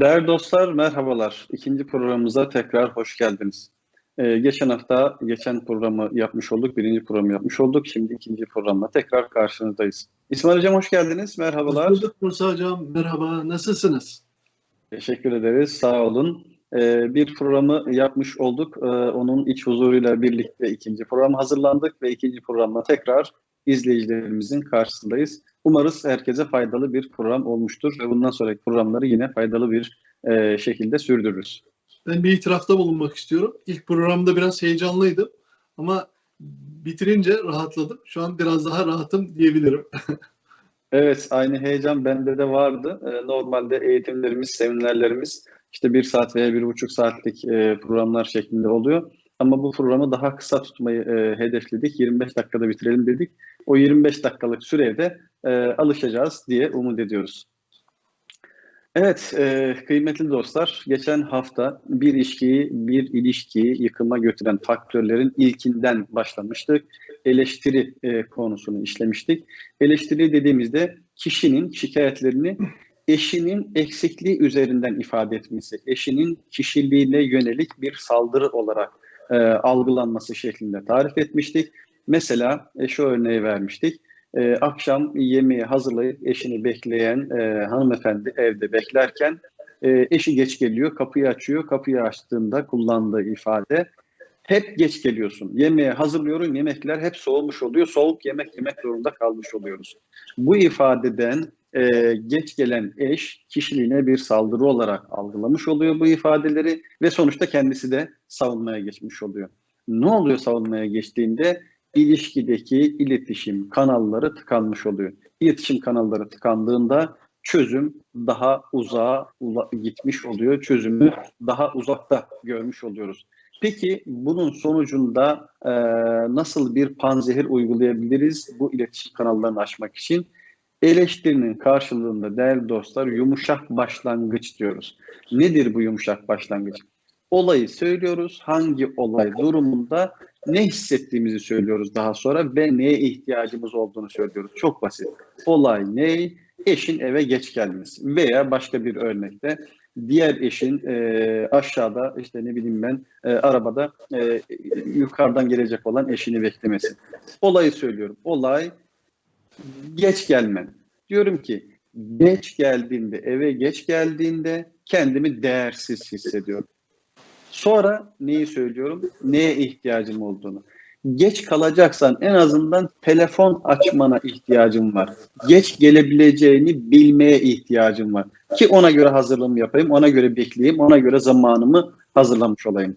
Değerli dostlar, merhabalar. İkinci programımıza tekrar hoş geldiniz. Ee, geçen hafta geçen programı yapmış olduk, birinci programı yapmış olduk. Şimdi ikinci programla tekrar karşınızdayız. İsmail Hocam hoş geldiniz, merhabalar. Hoş bulduk Musa Hocam, merhaba, nasılsınız? Teşekkür ederiz, sağ olun. Ee, bir programı yapmış olduk. Ee, onun iç huzuruyla birlikte ikinci program hazırlandık ve ikinci programla tekrar izleyicilerimizin karşısındayız. Umarız herkese faydalı bir program olmuştur ve bundan sonraki programları yine faydalı bir e, şekilde sürdürürüz. Ben bir itirafta bulunmak istiyorum. İlk programda biraz heyecanlıydım ama bitirince rahatladım. Şu an biraz daha rahatım diyebilirim. Evet, aynı heyecan bende de vardı. Ee, Normalde eğitimlerimiz, seminerlerimiz işte bir saat veya bir buçuk saatlik e, programlar şeklinde oluyor. Ama bu programı daha kısa tutmayı e, hedefledik. 25 dakikada bitirelim dedik. O 25 dakikalık sürede e, alışacağız diye umut ediyoruz. Evet, e, kıymetli dostlar, geçen hafta bir ilişkiyi, bir ilişkiyi yıkıma götüren faktörlerin ilkinden başlamıştık. Eleştiri e, konusunu işlemiştik. Eleştiri dediğimizde kişinin şikayetlerini eşinin eksikliği üzerinden ifade etmesi, eşinin kişiliğine yönelik bir saldırı olarak e, algılanması şeklinde tarif etmiştik. Mesela e, şu örneği vermiştik. E, akşam yemeği hazırlayıp eşini bekleyen e, hanımefendi evde beklerken e, eşi geç geliyor, kapıyı açıyor. Kapıyı açtığında kullandığı ifade hep geç geliyorsun. Yemeği hazırlıyorum, yemekler hep soğumuş oluyor. Soğuk yemek yemek zorunda kalmış oluyoruz. Bu ifadeden e, geç gelen eş kişiliğine bir saldırı olarak algılamış oluyor bu ifadeleri ve sonuçta kendisi de savunmaya geçmiş oluyor. Ne oluyor savunmaya geçtiğinde? ilişkideki iletişim kanalları tıkanmış oluyor. İletişim kanalları tıkandığında çözüm daha uzağa gitmiş oluyor. Çözümü daha uzakta görmüş oluyoruz. Peki bunun sonucunda e, nasıl bir panzehir uygulayabiliriz bu iletişim kanallarını aşmak için? Eleştirinin karşılığında değerli dostlar yumuşak başlangıç diyoruz. Nedir bu yumuşak başlangıç? Olayı söylüyoruz. Hangi olay durumunda ne hissettiğimizi söylüyoruz daha sonra ve neye ihtiyacımız olduğunu söylüyoruz. Çok basit. Olay ne? Eşin eve geç gelmesi veya başka bir örnekte diğer eşin e, aşağıda işte ne bileyim ben e, arabada e, yukarıdan gelecek olan eşini beklemesi. Olayı söylüyorum. Olay geç gelmen. Diyorum ki geç geldiğinde eve geç geldiğinde kendimi değersiz hissediyorum. Sonra neyi söylüyorum? Neye ihtiyacım olduğunu. Geç kalacaksan en azından telefon açmana ihtiyacım var. Geç gelebileceğini bilmeye ihtiyacım var. Ki ona göre hazırlığımı yapayım, ona göre bekleyeyim, ona göre zamanımı hazırlamış olayım.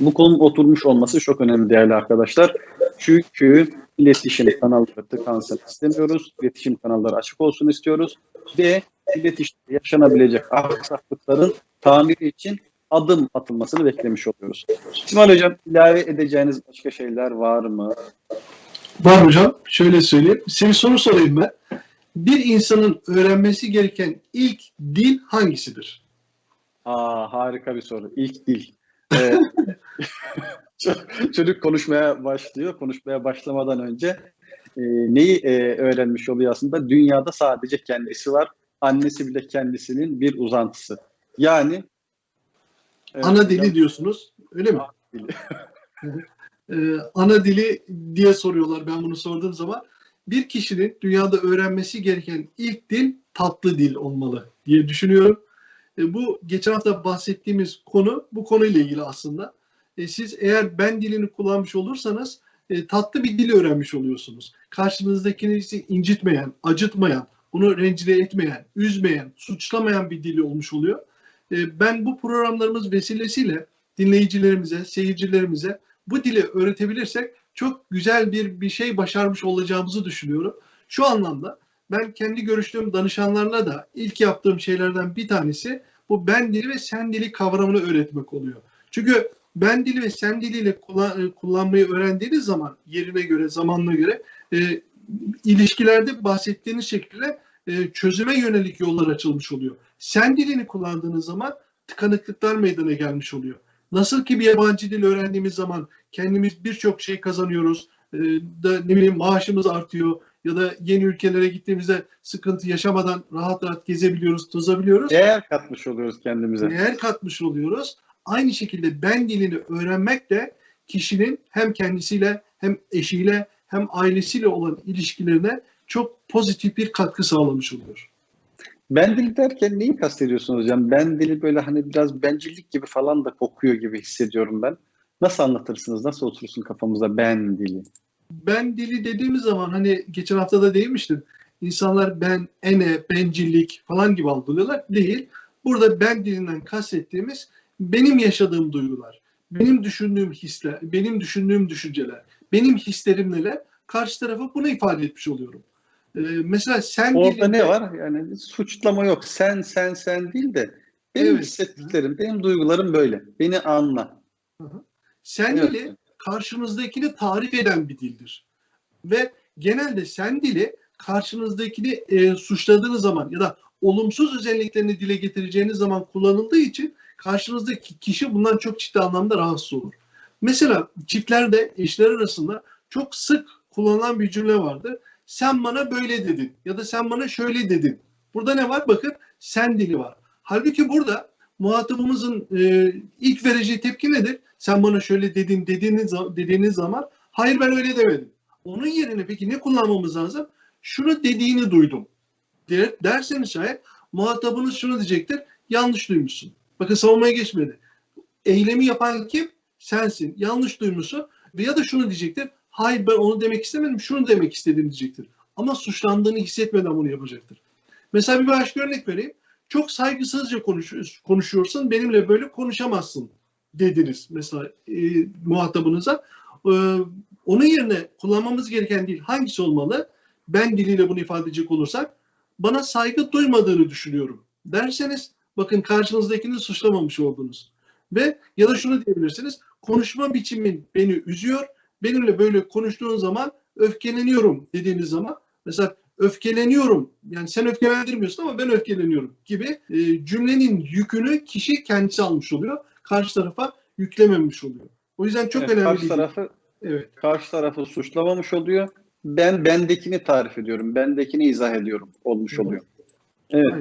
Bu konunun oturmuş olması çok önemli değerli arkadaşlar. Çünkü iletişim kanalları tıkansın istemiyoruz. İletişim kanalları açık olsun istiyoruz. Ve iletişimde yaşanabilecek aksaklıkların tamiri için adım atılmasını beklemiş oluyoruz. İsmail Hocam ilave edeceğiniz başka şeyler var mı? Var hocam. Şöyle söyleyeyim. Size bir soru sorayım ben. Bir insanın öğrenmesi gereken ilk dil hangisidir? Aa, harika bir soru. İlk dil. Ee, çocuk konuşmaya başlıyor. Konuşmaya başlamadan önce e, neyi e, öğrenmiş oluyor aslında? Dünyada sadece kendisi var. Annesi bile kendisinin bir uzantısı. Yani Evet, ana dili diyorsunuz. Öyle mi? Dili. ee, ana dili diye soruyorlar ben bunu sorduğum zaman. Bir kişinin dünyada öğrenmesi gereken ilk dil tatlı dil olmalı diye düşünüyorum. E, bu geçen hafta bahsettiğimiz konu bu konuyla ilgili aslında. E, siz eğer ben dilini kullanmış olursanız e, tatlı bir dil öğrenmiş oluyorsunuz. Karşınızdakini incitmeyen, acıtmayan, bunu rencide etmeyen, üzmeyen, suçlamayan bir dili olmuş oluyor. Ben bu programlarımız vesilesiyle dinleyicilerimize, seyircilerimize bu dili öğretebilirsek çok güzel bir bir şey başarmış olacağımızı düşünüyorum. Şu anlamda ben kendi görüştüğüm danışanlarına da ilk yaptığım şeylerden bir tanesi bu ben dili ve sen dili kavramını öğretmek oluyor. Çünkü ben dili ve sen diliyle e, kullanmayı öğrendiğiniz zaman yerine göre, zamanına göre e, ilişkilerde bahsettiğiniz şekilde e, çözüme yönelik yollar açılmış oluyor. Sen dilini kullandığınız zaman tıkanıklıklar meydana gelmiş oluyor. Nasıl ki bir yabancı dil öğrendiğimiz zaman kendimiz birçok şey kazanıyoruz, e, da ne bileyim maaşımız artıyor ya da yeni ülkelere gittiğimizde sıkıntı yaşamadan rahat rahat gezebiliyoruz, tozabiliyoruz. Değer katmış oluyoruz kendimize. Değer katmış oluyoruz. Aynı şekilde ben dilini öğrenmek de kişinin hem kendisiyle hem eşiyle hem ailesiyle olan ilişkilerine çok pozitif bir katkı sağlamış oluyor. Ben dili derken neyi kastediyorsunuz hocam? Ben dili böyle hani biraz bencillik gibi falan da kokuyor gibi hissediyorum ben. Nasıl anlatırsınız? Nasıl oturursun kafamıza ben dili? Ben dili dediğimiz zaman hani geçen hafta da değinmiştim. İnsanlar ben, ene, bencillik falan gibi algılıyorlar. Değil. Burada ben dilinden kastettiğimiz benim yaşadığım duygular, benim düşündüğüm hisler, benim düşündüğüm düşünceler, benim hislerim neler karşı tarafa bunu ifade etmiş oluyorum. Ee, mesela sen Orada dilinde- ne var? Yani suçlama yok. Sen sen sen değil de benim Evet. hissettiklerim, benim duygularım böyle. Beni anla. Sen Evet. dili karşımızdakini tarif eden bir dildir. Ve genelde sen dili karşınızdakini e, suçladığınız zaman ya da olumsuz özelliklerini dile getireceğiniz zaman kullanıldığı için karşınızdaki kişi bundan çok ciddi anlamda rahatsız olur. Mesela çiftlerde eşler arasında çok sık kullanılan bir cümle vardır. Sen bana böyle dedin ya da sen bana şöyle dedin. Burada ne var? Bakın sen dili var. Halbuki burada muhatabımızın e, ilk vereceği tepki nedir? Sen bana şöyle dedin dediğiniz, dediğiniz zaman hayır ben öyle demedim. Onun yerine peki ne kullanmamız lazım? Şunu dediğini duydum. Der, derseniz şayet muhatabınız şunu diyecektir. Yanlış duymuşsun. Bakın savunmaya geçmedi. Eylemi yapan kim? Sensin. Yanlış duymuşsun. Ya da şunu diyecektir. Hayır ben onu demek istemedim. Şunu demek istedim diyecektir. Ama suçlandığını hissetmeden bunu yapacaktır. Mesela bir başka örnek vereyim. Çok saygısızca konuşuyorsun. Benimle böyle konuşamazsın dediniz mesela e, muhatabınıza. E, onun yerine kullanmamız gereken dil hangisi olmalı? Ben diliyle bunu ifade edecek olursak bana saygı duymadığını düşünüyorum derseniz bakın karşınızdakini suçlamamış oldunuz. Ve ya da şunu diyebilirsiniz. Konuşma biçimin beni üzüyor. Benimle böyle konuştuğun zaman öfkeleniyorum dediğiniz zaman mesela öfkeleniyorum. Yani sen öfkelendirmiyorsun ama ben öfkeleniyorum gibi e, cümlenin yükünü kişi kendisi almış oluyor. Karşı tarafa yüklememiş oluyor. O yüzden çok Evet, önemli. karşı değil. tarafı Evet. karşı tarafı suçlamamış oluyor. Ben bendekini tarif ediyorum. Bendekini izah ediyorum olmuş oluyor. Evet.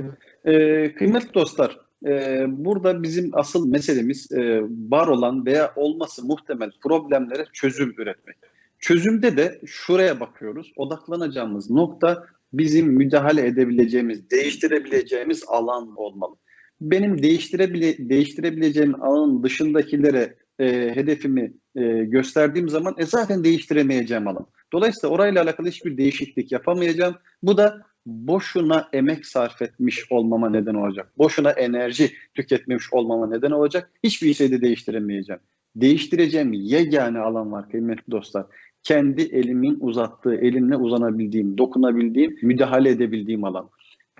Ee, kıymetli dostlar, e, burada bizim asıl meselemiz e, var olan veya olması muhtemel problemlere çözüm üretmek. Çözümde de şuraya bakıyoruz. Odaklanacağımız nokta bizim müdahale edebileceğimiz, değiştirebileceğimiz alan olmalı. Benim değiştirebile, değiştirebileceğim alanın dışındakilere e, hedefimi e, gösterdiğim zaman e, zaten değiştiremeyeceğim alan. Dolayısıyla orayla alakalı hiçbir değişiklik yapamayacağım. Bu da boşuna emek sarf etmiş olmama neden olacak. Boşuna enerji tüketmemiş olmama neden olacak. Hiçbir şeyi de değiştiremeyeceğim. Değiştireceğim yegane alan var kıymetli dostlar. Kendi elimin uzattığı, elimle uzanabildiğim, dokunabildiğim, müdahale edebildiğim alan.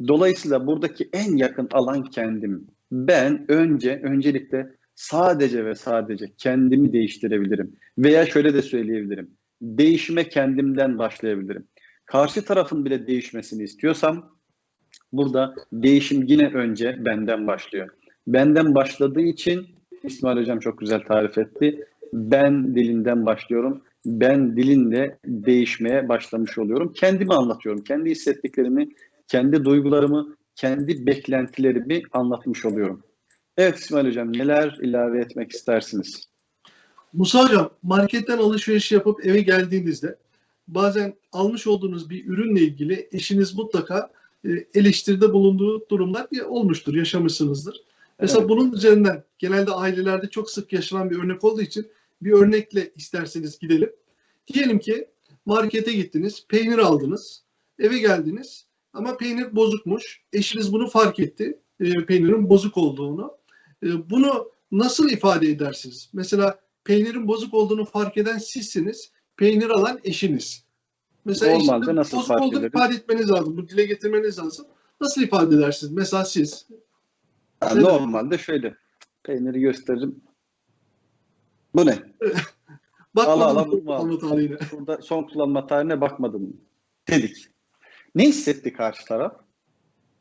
Dolayısıyla buradaki en yakın alan kendim. Ben önce, öncelikle sadece ve sadece kendimi değiştirebilirim. Veya şöyle de söyleyebilirim. Değişime kendimden başlayabilirim karşı tarafın bile değişmesini istiyorsam burada değişim yine önce benden başlıyor. Benden başladığı için İsmail Hocam çok güzel tarif etti. Ben dilinden başlıyorum. Ben dilinde değişmeye başlamış oluyorum. Kendimi anlatıyorum. Kendi hissettiklerimi, kendi duygularımı, kendi beklentilerimi anlatmış oluyorum. Evet İsmail Hocam neler ilave etmek istersiniz? Musa Hocam marketten alışveriş yapıp eve geldiğinizde bazen almış olduğunuz bir ürünle ilgili eşiniz mutlaka e, eleştiride bulunduğu durumlar olmuştur, yaşamışsınızdır. Mesela Evet. bunun üzerinden genelde ailelerde çok sık yaşanan bir örnek olduğu için bir örnekle isterseniz gidelim. Diyelim ki markete gittiniz, peynir aldınız, eve geldiniz ama peynir bozukmuş. Eşiniz bunu fark etti, e, peynirin bozuk olduğunu. E, bunu nasıl ifade edersiniz? Mesela peynirin bozuk olduğunu fark eden sizsiniz, peynir alan eşiniz. Mesela Normalde nasıl bozuk fark olduğunu ederiz? ifade etmeniz lazım. Bu dile getirmeniz lazım. Nasıl ifade edersiniz? Mesela siz. Evet. Normalde şöyle peyniri gösteririm. Bu ne? Kullanma tarihine? Burada son kullanma tarihine bakmadım dedik. Ne hissetti karşı taraf?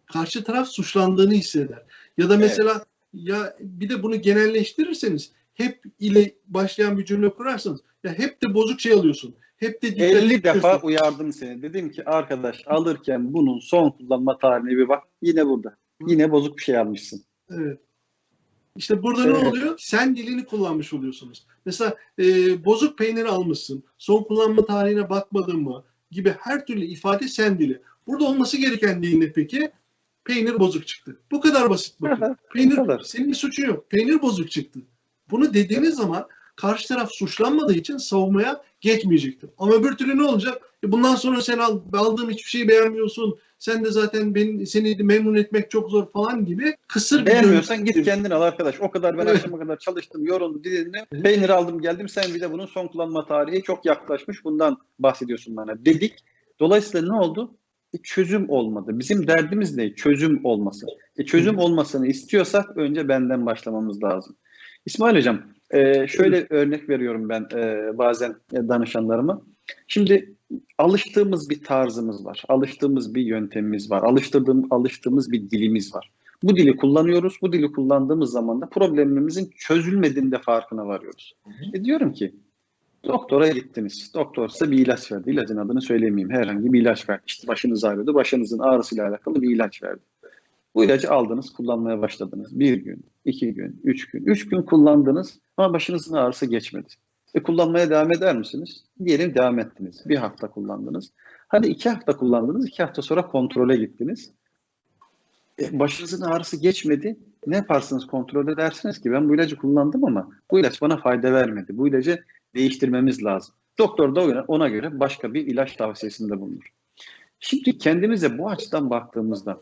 Karşı taraf suçlandığını hisseder. Ya da mesela ya bir de bunu genelleştirirseniz hep ile başlayan bir cümle kurarsanız ya hep de bozuk şey alıyorsun. hep de dikkat 50 defa uyardım seni. Dedim ki arkadaş alırken bunun son kullanma tarihine bir bak. Yine burada. Yine bozuk bir şey almışsın. Evet. İşte burada Evet. ne oluyor? Sen dilini kullanmış oluyorsunuz. Mesela e, bozuk peynir almışsın, son kullanma tarihine bakmadın mı gibi her türlü ifade sen dili. Burada olması gereken dil ne peki? Peynir bozuk çıktı. Bu kadar basit bakın. Peynir, senin bir suçun yok. Peynir bozuk çıktı. Bunu dediğiniz zaman karşı taraf suçlanmadığı için savunmaya geçmeyecektir. Ama öbür türlü ne olacak? E bundan sonra sen al, aldığım hiçbir şeyi beğenmiyorsun. Sen de zaten beni, seni memnun etmek çok zor falan gibi kısır bir Beğenmiyorsan git kendin al arkadaş. O kadar ben akşama kadar çalıştım, yoruldum, dinledim. Peynir aldım geldim. Sen bir de bunun son kullanma tarihi çok yaklaşmış. Bundan bahsediyorsun bana dedik. Dolayısıyla ne oldu? E, çözüm olmadı. Bizim derdimiz ne? Çözüm olması. E, çözüm olmasını istiyorsak önce benden başlamamız lazım. İsmail Hocam, e, şöyle örnek veriyorum ben e, bazen danışanlarıma. Şimdi alıştığımız bir tarzımız var. Alıştığımız bir yöntemimiz var. Alıştırdığım, alıştığımız bir dilimiz var. Bu dili kullanıyoruz. Bu dili kullandığımız zaman da problemimizin çözülmediğinde farkına varıyoruz. E diyorum ki doktora gittiniz. Doktor size bir ilaç verdi. İlacın adını söylemeyeyim. Herhangi bir ilaç verdi. İşte başınız ağrıyordu. Başınızın ağrısıyla alakalı bir ilaç verdi. Bu ilacı aldınız, kullanmaya başladınız. Bir gün, iki gün, üç gün. Üç gün kullandınız ama başınızın ağrısı geçmedi. E kullanmaya devam eder misiniz? Diyelim devam ettiniz. Bir hafta kullandınız. Hadi iki hafta kullandınız. iki hafta sonra kontrole gittiniz. E, başınızın ağrısı geçmedi. Ne yaparsınız kontrol edersiniz ki ben bu ilacı kullandım ama bu ilaç bana fayda vermedi. Bu ilacı değiştirmemiz lazım. Doktor da ona- göre başka bir ilaç tavsiyesinde bulunur. Şimdi kendimize bu açıdan baktığımızda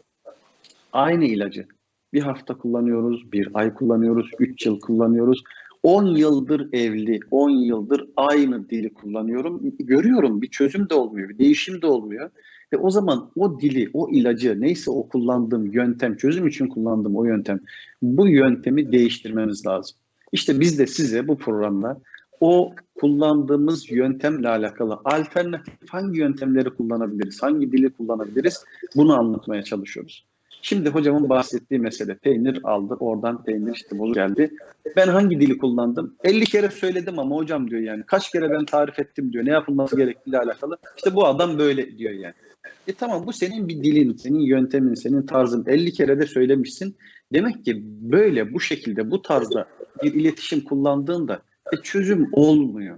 aynı ilacı bir hafta kullanıyoruz, bir ay kullanıyoruz, üç yıl kullanıyoruz. 10 yıldır evli, 10 yıldır aynı dili kullanıyorum. Görüyorum bir çözüm de olmuyor, bir değişim de olmuyor. Ve o zaman o dili, o ilacı, neyse o kullandığım yöntem, çözüm için kullandığım o yöntem, bu yöntemi değiştirmemiz lazım. İşte biz de size bu programda o kullandığımız yöntemle alakalı alternatif hangi yöntemleri kullanabiliriz, hangi dili kullanabiliriz bunu anlatmaya çalışıyoruz. Şimdi hocamın bahsettiği mesele peynir aldı, oradan peynir işte bozuk geldi. Ben hangi dili kullandım? 50 kere söyledim ama hocam diyor yani. Kaç kere ben tarif ettim diyor. Ne yapılması gerektiğiyle alakalı. İşte bu adam böyle diyor yani. E tamam bu senin bir dilin, senin yöntemin, senin tarzın. 50 kere de söylemişsin. Demek ki böyle bu şekilde bu tarzda bir iletişim kullandığında e, çözüm olmuyor.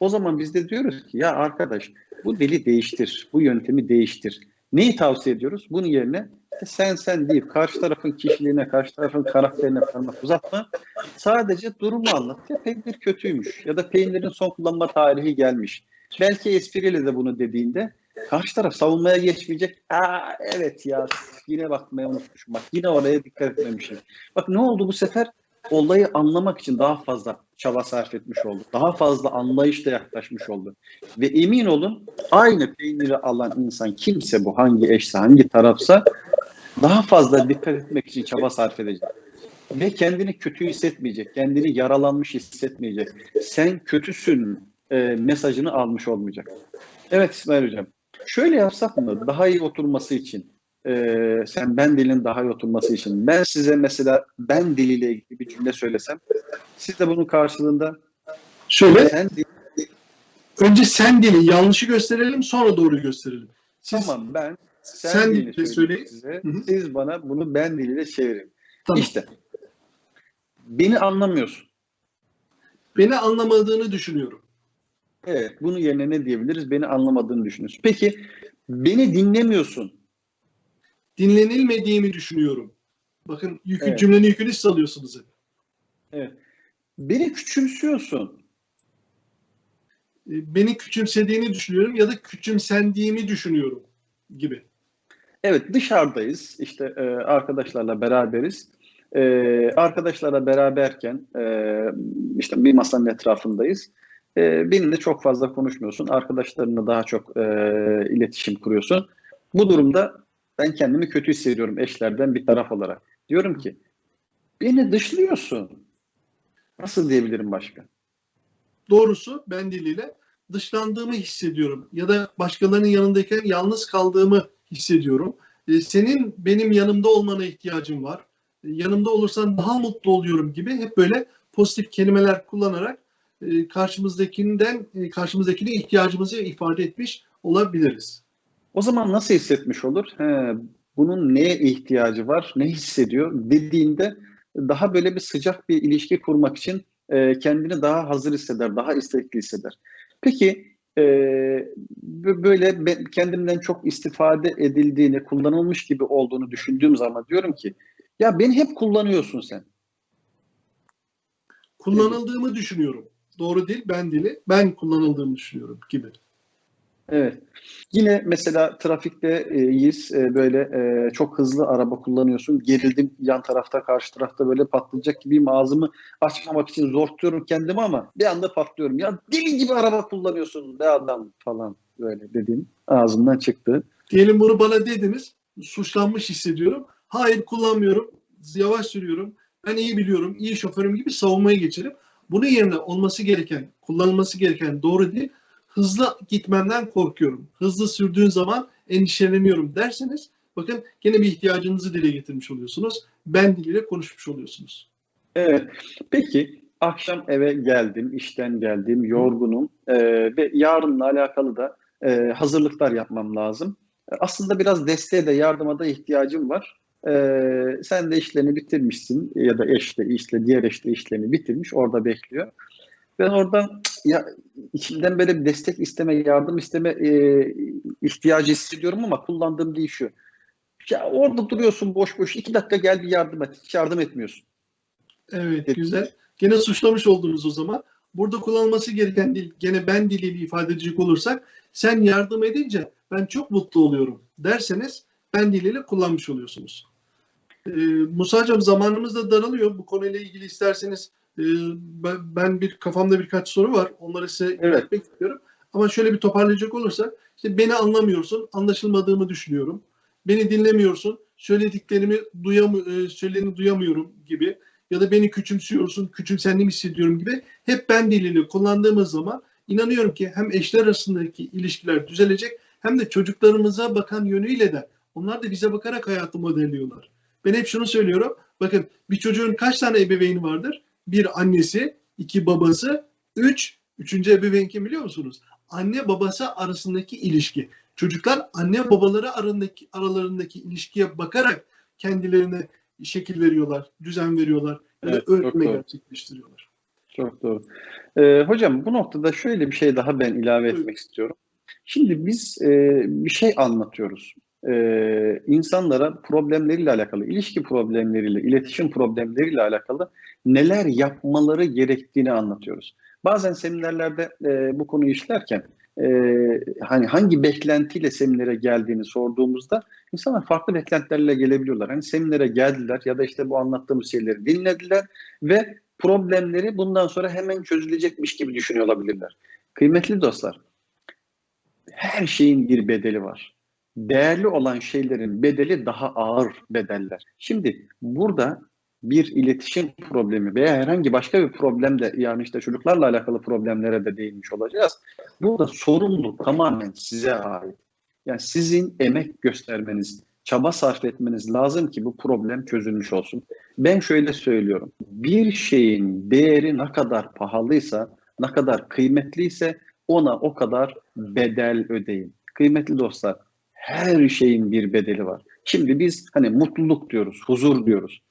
O zaman biz de diyoruz ki ya arkadaş bu dili değiştir, bu yöntemi değiştir. Neyi tavsiye ediyoruz? Bunun yerine e, sen sen deyip karşı tarafın kişiliğine, karşı tarafın karakterine parmak uzatma. Sadece durumu anlat. Ya peynir kötüymüş ya da peynirin son kullanma tarihi gelmiş. Belki espriyle de bunu dediğinde karşı taraf savunmaya geçmeyecek. Aa evet ya yine bakmayı unutmuşum. Bak yine oraya dikkat etmemişim. Bak ne oldu bu sefer? Olayı anlamak için daha fazla çaba sarf etmiş oldu. Daha fazla anlayışla yaklaşmış oldu. Ve emin olun aynı peyniri alan insan kimse bu hangi eşse hangi tarafsa daha fazla dikkat etmek için çaba sarf edecek. Ve kendini kötü hissetmeyecek, kendini yaralanmış hissetmeyecek. Sen kötüsün e, mesajını almış olmayacak. Evet İsmail Hocam. Şöyle yapsak mı? Daha iyi oturması için, e, sen ben dilinin daha iyi oturması için. Ben size mesela ben diliyle ilgili bir cümle söylesem, siz de bunun karşılığında Şöyle sen dil, önce sen dili yanlışı gösterelim sonra doğru gösterelim. Siz tamam ben sen, sen dili söyleyeyim size. Siz bana bunu ben diliyle çevirin. Tamam. İşte beni anlamıyorsun. beni anlamadığını düşünüyorum. Evet, bunun yerine ne diyebiliriz? Beni anlamadığını düşünüyorsun. Peki, beni dinlemiyorsun. Dinlenilmediğimi düşünüyorum. Bakın yükü, Evet. cümlenin yükünü siz alıyorsunuz hep. Evet. Beni küçümsüyorsun. E, Beni küçümsediğini düşünüyorum ya da küçümsendiğimi düşünüyorum gibi. Evet, dışarıdayız. İşte e, arkadaşlarla beraberiz. E, arkadaşlarla beraberken e, işte bir masanın etrafındayız. E, benimle çok fazla konuşmuyorsun. Arkadaşlarınla daha çok e, iletişim kuruyorsun. Bu durumda ben kendimi kötü hissediyorum eşlerden bir taraf olarak. Diyorum ki, beni dışlıyorsun. Nasıl diyebilirim başka? Doğrusu ben diliyle dışlandığımı hissediyorum ya da başkalarının yanındayken yalnız kaldığımı hissediyorum. E, Senin benim yanımda olmana ihtiyacım var. E, Yanımda olursan daha mutlu oluyorum gibi hep böyle pozitif kelimeler kullanarak e, karşımızdakinden e, karşımızdakine ihtiyacımızı ifade etmiş olabiliriz. O zaman nasıl hissetmiş olur? He, bunun neye ihtiyacı var, ne hissediyor dediğinde daha böyle bir sıcak bir ilişki kurmak için e, kendini daha hazır hisseder, daha istekli hisseder. Peki e, böyle kendimden çok istifade edildiğini, kullanılmış gibi olduğunu düşündüğüm zaman diyorum ki ya beni hep kullanıyorsun sen. Kullanıldığımı düşünüyorum. Doğru değil, ben dili. Ben kullanıldığımı düşünüyorum gibi. Evet. Yine mesela trafikteyiz e, böyle e, çok hızlı araba kullanıyorsun. Gerildim yan tarafta karşı tarafta böyle patlayacak gibiyim. Ağzımı açmamak için zor tutuyorum kendimi ama bir anda patlıyorum. Ya deli gibi araba kullanıyorsun be adam falan böyle dediğim ağzımdan çıktı. Diyelim bunu bana dediniz. Suçlanmış hissediyorum. Hayır kullanmıyorum. Yavaş sürüyorum. Ben iyi biliyorum. iyi şoförüm gibi savunmaya geçerim. Bunun yerine olması gereken, kullanılması gereken doğru değil hızlı gitmenden korkuyorum. Hızlı sürdüğün zaman endişeleniyorum derseniz bakın gene bir ihtiyacınızı dile getirmiş oluyorsunuz. Ben diliyle konuşmuş oluyorsunuz. Evet. Peki akşam eve geldim, işten geldim, yorgunum e, ve yarınla alakalı da e, hazırlıklar yapmam lazım. Aslında biraz desteğe de yardıma da ihtiyacım var. E, sen de işlerini bitirmişsin ya da eş de işle, diğer eş de işlerini bitirmiş, orada bekliyor. Ben oradan ya içimden böyle bir destek isteme, yardım isteme e, ihtiyacı hissediyorum ama kullandığım değil şu. Ya orada duruyorsun boş boş. iki dakika gel bir yardım et. Hiç yardım etmiyorsun. Evet Dedi. güzel. Gene suçlamış oldunuz o zaman. Burada kullanılması gereken dil, gene ben diliyle ifade edecek olursak sen yardım edince ben çok mutlu oluyorum derseniz ben diliyle kullanmış oluyorsunuz. Ee, Musa'cığım zamanımız da daralıyor. Bu konuyla ilgili isterseniz ben bir kafamda birkaç soru var. Onları size evet. iletmek istiyorum. Ama şöyle bir toparlayacak olursak işte beni anlamıyorsun, anlaşılmadığımı düşünüyorum. Beni dinlemiyorsun, söylediklerimi duyam e, söylediğini duyamıyorum gibi ya da beni küçümsüyorsun, küçümsendiğimi hissediyorum gibi hep ben dilini kullandığımız zaman inanıyorum ki hem eşler arasındaki ilişkiler düzelecek hem de çocuklarımıza bakan yönüyle de onlar da bize bakarak hayatı modelliyorlar. Ben hep şunu söylüyorum. Bakın bir çocuğun kaç tane ebeveyni vardır? Bir annesi, iki babası, üç, üçüncü ebeveyn kim biliyor musunuz? Anne babası arasındaki ilişki. Çocuklar anne babaları arasındaki, aralarındaki ilişkiye bakarak kendilerine şekil veriyorlar, düzen veriyorlar ya evet, da öğretme gerçekleştiriyorlar. Çok doğru. Ee, hocam bu noktada şöyle bir şey daha ben ilave etmek evet. istiyorum. Şimdi biz e, bir şey anlatıyoruz. Ee, insanlara problemleriyle alakalı, ilişki problemleriyle, iletişim problemleriyle alakalı neler yapmaları gerektiğini anlatıyoruz. Bazen seminerlerde e, bu konuyu işlerken e, hani hangi beklentiyle seminere geldiğini sorduğumuzda insanlar farklı beklentilerle gelebiliyorlar. Hani seminere geldiler ya da işte bu anlattığımız şeyleri dinlediler ve problemleri bundan sonra hemen çözülecekmiş gibi düşünüyor olabilirler. Kıymetli dostlar, her şeyin bir bedeli var. Değerli olan şeylerin bedeli daha ağır bedeller. Şimdi burada bir iletişim problemi veya herhangi başka bir problem de yani işte çocuklarla alakalı problemlere de değinmiş olacağız. Burada sorumluluk tamamen size ait. Yani sizin emek göstermeniz, çaba sarf etmeniz lazım ki bu problem çözülmüş olsun. Ben şöyle söylüyorum. Bir şeyin değeri ne kadar pahalıysa, ne kadar kıymetliyse ona o kadar bedel ödeyin. Kıymetli dostlar, her şeyin bir bedeli var. Şimdi biz hani mutluluk diyoruz, huzur diyoruz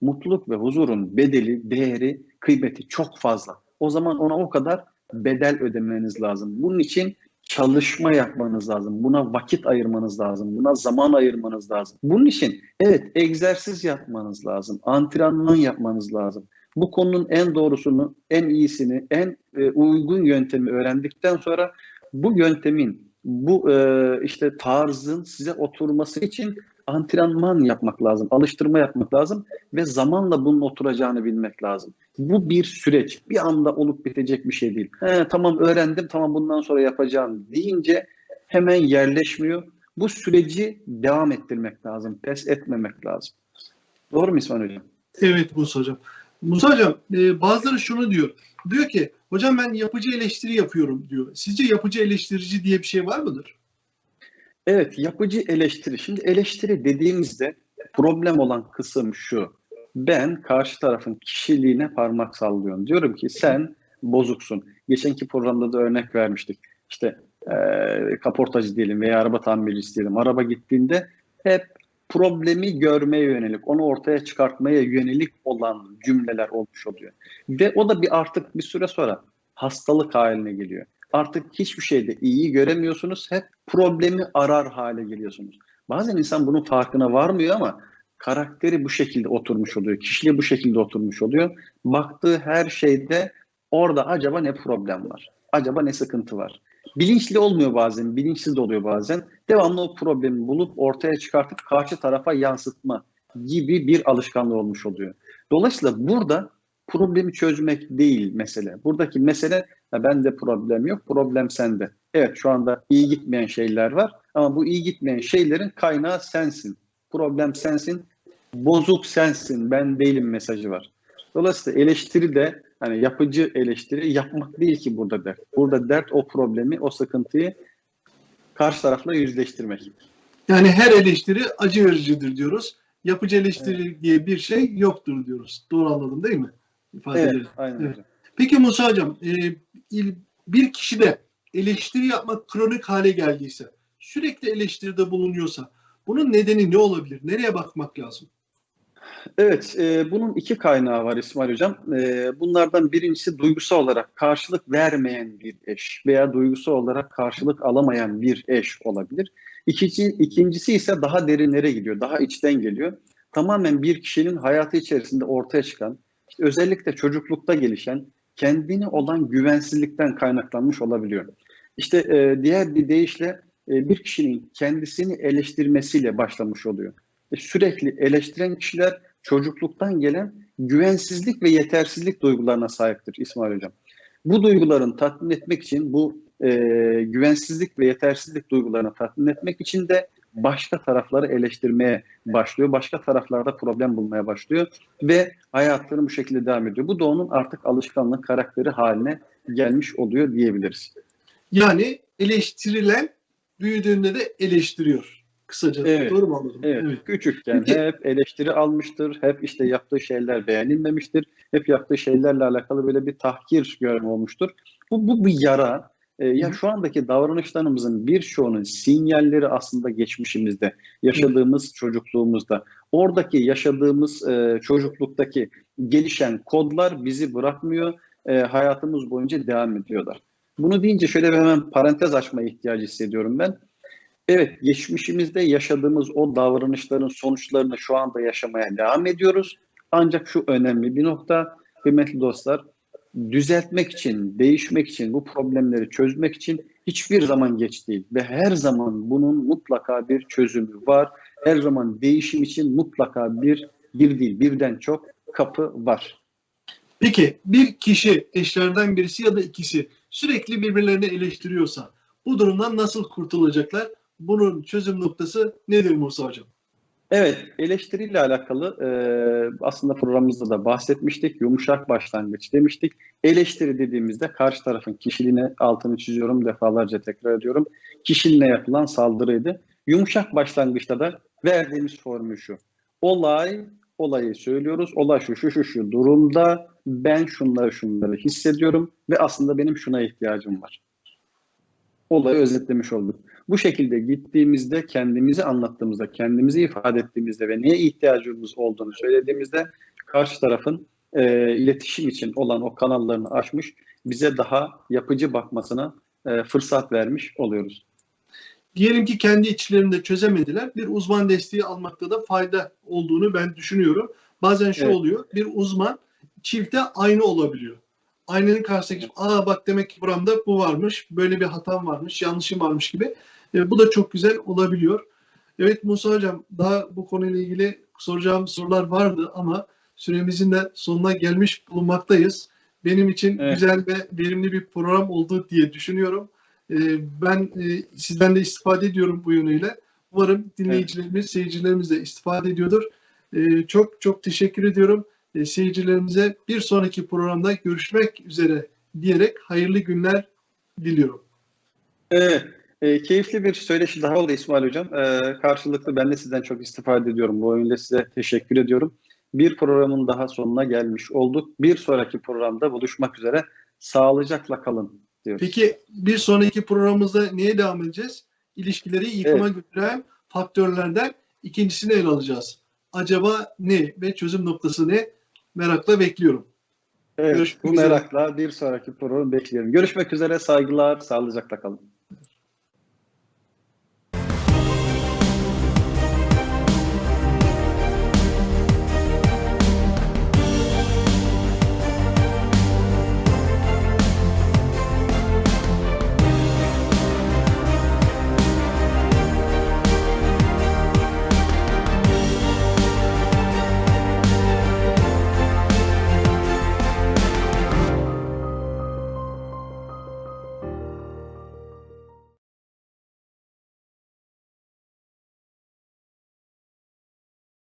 mutluluk ve huzurun bedeli, değeri, kıymeti çok fazla. O zaman ona o kadar bedel ödemeniz lazım. Bunun için çalışma yapmanız lazım. Buna vakit ayırmanız lazım. Buna zaman ayırmanız lazım. Bunun için evet egzersiz yapmanız lazım. Antrenman yapmanız lazım. Bu konunun en doğrusunu, en iyisini, en e, uygun yöntemi öğrendikten sonra bu yöntemin, bu e, işte tarzın size oturması için antrenman yapmak lazım, alıştırma yapmak lazım ve zamanla bunun oturacağını bilmek lazım. Bu bir süreç. Bir anda olup bitecek bir şey değil. He, tamam öğrendim, tamam bundan sonra yapacağım deyince hemen yerleşmiyor. Bu süreci devam ettirmek lazım, pes etmemek lazım. Doğru mu İsmail Hocam? Evet Musa Hocam. Musa Hocam e, bazıları şunu diyor. Diyor ki hocam ben yapıcı eleştiri yapıyorum diyor. Sizce yapıcı eleştirici diye bir şey var mıdır? Evet, yapıcı eleştiri. Şimdi eleştiri dediğimizde problem olan kısım şu. Ben karşı tarafın kişiliğine parmak sallıyorum. Diyorum ki sen bozuksun. Geçenki programda da örnek vermiştik. İşte e, kaportacı diyelim veya araba tamircisi diyelim. Araba gittiğinde hep problemi görmeye yönelik, onu ortaya çıkartmaya yönelik olan cümleler olmuş oluyor. Ve o da bir artık bir süre sonra hastalık haline geliyor. Artık hiçbir şeyde iyi göremiyorsunuz. Hep problemi arar hale geliyorsunuz. Bazen insan bunun farkına varmıyor ama karakteri bu şekilde oturmuş oluyor. Kişiliği bu şekilde oturmuş oluyor. Baktığı her şeyde orada acaba ne problem var? Acaba ne sıkıntı var? Bilinçli olmuyor bazen, bilinçsiz de oluyor bazen. Devamlı o problemi bulup ortaya çıkartıp karşı tarafa yansıtma gibi bir alışkanlığı olmuş oluyor. Dolayısıyla burada problemi çözmek değil mesele. Buradaki mesele ya bende problem yok, problem sende. Evet şu anda iyi gitmeyen şeyler var ama bu iyi gitmeyen şeylerin kaynağı sensin. Problem sensin, bozuk sensin, ben değilim mesajı var. Dolayısıyla eleştiri de hani yapıcı eleştiri yapmak değil ki burada dert. Burada dert o problemi, o sıkıntıyı karşı tarafla yüzleştirmek. Yani her eleştiri acı vericidir diyoruz. Yapıcı eleştiri evet. diye bir şey yoktur diyoruz. Doğru anladım değil mi? İfadeleri. Evet, aynen evet. Peki Musa Hocam, e, bir kişi de eleştiri yapmak kronik hale geldiyse, sürekli eleştiride bulunuyorsa bunun nedeni ne olabilir? Nereye bakmak lazım? Evet, e, bunun iki kaynağı var İsmail Hocam. E, bunlardan birincisi duygusal olarak karşılık vermeyen bir eş veya duygusal olarak karşılık alamayan bir eş olabilir. İkinci, ikincisi ise daha derinlere gidiyor, daha içten geliyor. Tamamen bir kişinin hayatı içerisinde ortaya çıkan, işte özellikle çocuklukta gelişen, kendine olan güvensizlikten kaynaklanmış olabiliyor. İşte e, diğer bir deyişle e, bir kişinin kendisini eleştirmesiyle başlamış oluyor. E, sürekli eleştiren kişiler çocukluktan gelen güvensizlik ve yetersizlik duygularına sahiptir İsmail Hocam. Bu duyguların tatmin etmek için, bu e, güvensizlik ve yetersizlik duygularını tatmin etmek için de başka tarafları eleştirmeye başlıyor. Başka taraflarda problem bulmaya başlıyor ve hayatları bu şekilde devam ediyor. Bu da onun artık alışkanlık karakteri haline gelmiş oluyor diyebiliriz. Yani eleştirilen büyüdüğünde de eleştiriyor. Kısaca evet. doğru mu anladım? Evet. evet. Küçükken hep eleştiri almıştır. Hep işte yaptığı şeyler beğenilmemiştir. Hep yaptığı şeylerle alakalı böyle bir tahkir görme olmuştur. Bu, bu bir yara. Ee, ya şu andaki davranışlarımızın birçoğunun sinyalleri aslında geçmişimizde, yaşadığımız çocukluğumuzda. Oradaki yaşadığımız e, çocukluktaki gelişen kodlar bizi bırakmıyor. E, hayatımız boyunca devam ediyorlar. Bunu deyince şöyle bir hemen parantez açma ihtiyacı hissediyorum ben. Evet, geçmişimizde yaşadığımız o davranışların sonuçlarını şu anda yaşamaya devam ediyoruz. Ancak şu önemli bir nokta, kıymetli dostlar, düzeltmek için, değişmek için, bu problemleri çözmek için hiçbir zaman geç değil. Ve her zaman bunun mutlaka bir çözümü var. Her zaman değişim için mutlaka bir, bir değil, birden çok kapı var. Peki bir kişi, eşlerden birisi ya da ikisi sürekli birbirlerini eleştiriyorsa bu durumdan nasıl kurtulacaklar? Bunun çözüm noktası nedir Musa Hocam? Evet, eleştiriyle alakalı e, aslında programımızda da bahsetmiştik. Yumuşak başlangıç demiştik. Eleştiri dediğimizde karşı tarafın kişiliğine altını çiziyorum defalarca tekrar ediyorum. Kişiliğine yapılan saldırıydı. Yumuşak başlangıçta da verdiğimiz formül şu. Olay, olayı söylüyoruz. Olay şu, şu, şu, şu durumda ben şunları şunları hissediyorum ve aslında benim şuna ihtiyacım var. Olayı özetlemiş olduk. Bu şekilde gittiğimizde, kendimizi anlattığımızda, kendimizi ifade ettiğimizde ve neye ihtiyacımız olduğunu söylediğimizde karşı tarafın e, iletişim için olan o kanallarını açmış, bize daha yapıcı bakmasına e, fırsat vermiş oluyoruz. Diyelim ki kendi içlerinde çözemediler. Bir uzman desteği almakta da fayda olduğunu ben düşünüyorum. Bazen şu evet. oluyor. Bir uzman çifte aynı olabiliyor. Aynanın karşısına geçip aa bak demek ki buramda bu varmış, böyle bir hatam varmış, yanlışım varmış gibi. E, bu da çok güzel olabiliyor. Evet Musa Hocam daha bu konuyla ilgili soracağım sorular vardı ama süremizin de sonuna gelmiş bulunmaktayız. Benim için evet. güzel ve verimli bir program oldu diye düşünüyorum. E, ben e, sizden de istifade ediyorum bu yönüyle. Umarım dinleyicilerimiz, evet. seyircilerimiz de istifade ediyordur. E, çok çok teşekkür ediyorum. E, seyircilerimize bir sonraki programda görüşmek üzere diyerek hayırlı günler diliyorum. Evet. E, keyifli bir söyleşi daha oldu İsmail Hocam. E, karşılıklı ben de sizden çok istifade ediyorum. Bu oyunda size teşekkür ediyorum. Bir programın daha sonuna gelmiş olduk. Bir sonraki programda buluşmak üzere. Sağlıcakla kalın diyoruz. Peki bir sonraki programımızda neye devam edeceğiz? İlişkileri yıkıma götüren faktörlerden ikincisini ele alacağız. Acaba ne ve çözüm noktası ne? Merakla bekliyorum. Evet, Görüşmek bu üzere. merakla bir sonraki programı bekliyorum. Görüşmek üzere, saygılar, sağlıcakla kalın.